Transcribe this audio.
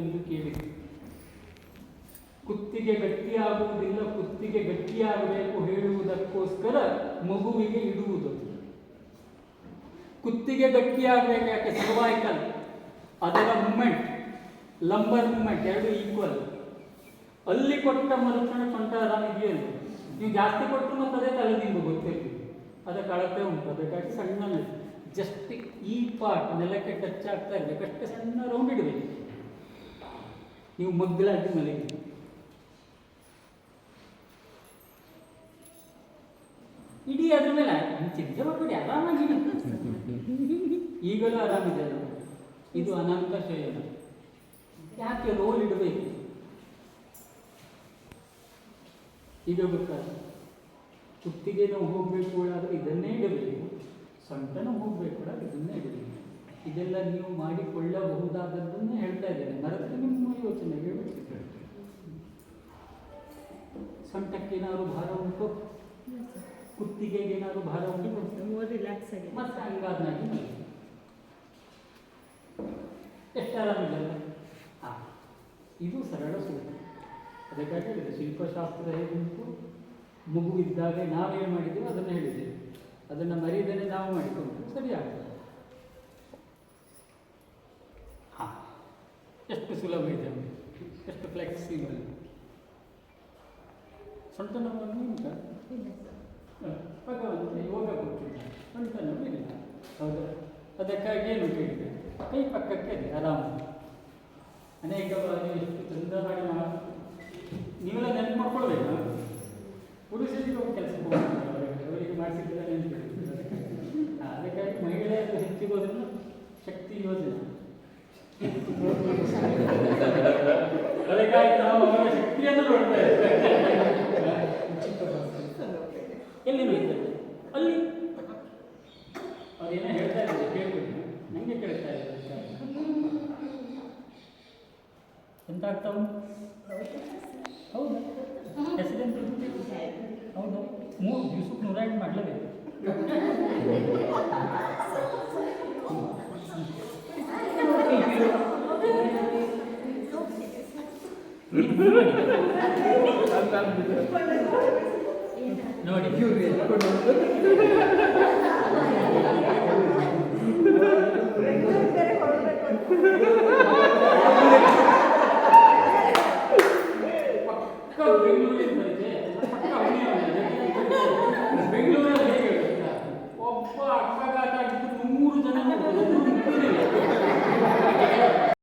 ಎಂದು ಕೇಳಿದೆ ಕುತ್ತಿಗೆ ಗಟ್ಟಿಯಾಗುವುದಿಲ್ಲ, ಕುತ್ತಿಗೆ ಗಟ್ಟಿಯಾಗಬೇಕು ಹೇಳುವುದಕ್ಕೋಸ್ಕರ ಮಗುವಿಗೆ ಇಡುವುದು. ಕುತ್ತಿಗೆ ಗಟ್ಟಿಯಾಗಬೇಕು ಯಾಕೆ? ಸರ್ವೈಕಲ್. ಅದರ ಮೂಮೆಂಟ್, ಲಂಬರ್ ಮೂಮೆಂಟ್, ಎರಡು ಈಕ್ವಲ್. ಅಲ್ಲಿ ಕೊಟ್ಟ ಮರುಕ್ಷಣ ಸೊಂಟ ಆರಾಮಿದೆಯಲ್ಲ ನೀವು ಜಾಸ್ತಿ ಕೊಟ್ಟರು ಮತ್ತು ಅದೇ ತಲೆ ನಿಮಗೆ ಗೊತ್ತಿರಲಿ ಅದಕ್ಕೆ ಅಳತೆ ಉಂಟು. ಅದಕ್ಕಾಗಿ ಸಣ್ಣ ಜಸ್ಟ್ ಈ ಪಾರ್ಟ್ ನೆಲಕ್ಕೆ ಟಚ್ ಆಗ್ತಾ ಇರಬೇಕು. ಅಷ್ಟೇ ಸಣ್ಣ ರೌಂಡ್ ಇಡಬೇಕು. ನೀವು ಮಗ್ಗಲಾಗಿ ಮಲಗಿ. ಇಡೀ ಅದ್ರ ಮೇಲೆ ಚಿಂತೆ ಮಾಡಬೇಡಿ ಆರಾಮಾಗಿ. ಈಗಲೂ ಆರಾಮಿದೆ. ಇದು ಅನಂತ ಶಯನ. ಯಾಕೆ ರೋಲ್ ಇಡಬೇಕು? ಈಗ ಗೊತ್ತಾಗ ಕುತ್ತಿಗೆ ನಾವು ಹೋಗಬೇಕು ಆದರೆ ಇದನ್ನೇ ಇಡಬೇಕು. ಸೊಂಟ ನಾವು ಹೋಗಬೇಕು ಇದನ್ನೇ ಇದೆಲ್ಲ ನೀವು ಮಾಡಿಕೊಳ್ಳಬಹುದಾದದ್ದನ್ನು ಹೇಳ್ತಾ ಇದ್ದೇನೆ. ಮರೆತರೆ ನಿಮ್ಮ ಯೋಚನೆ ಹೇಳ್ಬೇಕು ಸೊಂಟಕ್ಕೇನಾದ್ರು ಭಾರ ಉಂಟು? ಕುತ್ತಿಗೆಗೆ ಏನಾದ್ರು ಭಾರ ಉಂಟು? ರಿಲ್ಯಾಕ್ಸ್ ಆಗಿ. ಮತ್ತೆ ಹಂಗಾದ್ನಾಗಿ. ಎಷ್ಟು ಆರಾಮಿದೆಯಲ್ಲ ಹಾಂ ಇದು ಸರಳ ಸೂತ್ರ. ಅದಕ್ಕಾಗಿ ಹೇಳಿದೆ ಶಿಲ್ಪಶಾಸ್ತ್ರ ಹೇಗುಂಟು? ಮಗು ಇದ್ದಾಗ ನಾವೇನು ಮಾಡಿದ್ದೇವೆ ಅದನ್ನು ಹೇಳಿದ್ದೇವೆ. ಅದನ್ನು ಮರೆಯದೇ ನಾವು ಮಾಡಿಕೊಂಡು ಸರಿ ಆಗ್ತದೆ ಹಾಂ ಎಷ್ಟು ಸುಲಭ ಇದೆ. ಎಷ್ಟು ಫ್ಲೆಕ್ಸಿಬಲ್ ಸೊಂಟ ನೋವನ್ನು ಉಂಟಾ ಭಗವಂತ ಯೋಗ ಕೊಟ್ಟಿದ್ದಾನೆ ಸೊಂಟ ಇಲ್ಲ. ಹೌದಾ? ಅದಕ್ಕಾಗಿ ಏನು ಕೇಳಿದೆ ಕೈ ಪಕ್ಕಕ್ಕೆ ಇದೆ ಆರಾಮ. ಅನೇಕ ಬಾರಿ ಎಷ್ಟು ಚಂದ ಅದಕ್ಕಾಗಿ ನಾವು ಅವರ ಶಕ್ತಿಯನ್ನು ನೋಡ್ತಾ ಇದ್ದೇವೆ ಎಲ್ಲಿ ನೋಯ್ತದೆ ಅಲ್ಲಿ ಅದೇನೋ ಹೇಳ್ತಾ ಇದ್ದಾರೆ ಕೇಳ್ಬಿಡಿ ನನಗೆ ಕೇಳ್ತಾ ಇದ್ದಾರೆ ಎಂತ ಆಗ್ತಾವು ಹೌದು. ಹೆಸರೆಂತ ಹೌದು ಮೂರು ದಿವ್ಸಕ್ಕೆ ನೂರ ಎಂಟು ಮಾಡಲೇಬೇಕು. ನೋಡಿ ಬೆಂಗಳೂರಲ್ಲಿ ಹೇಗೆ ಒಬ್ಬ ಅಕ್ಕಗಾಟ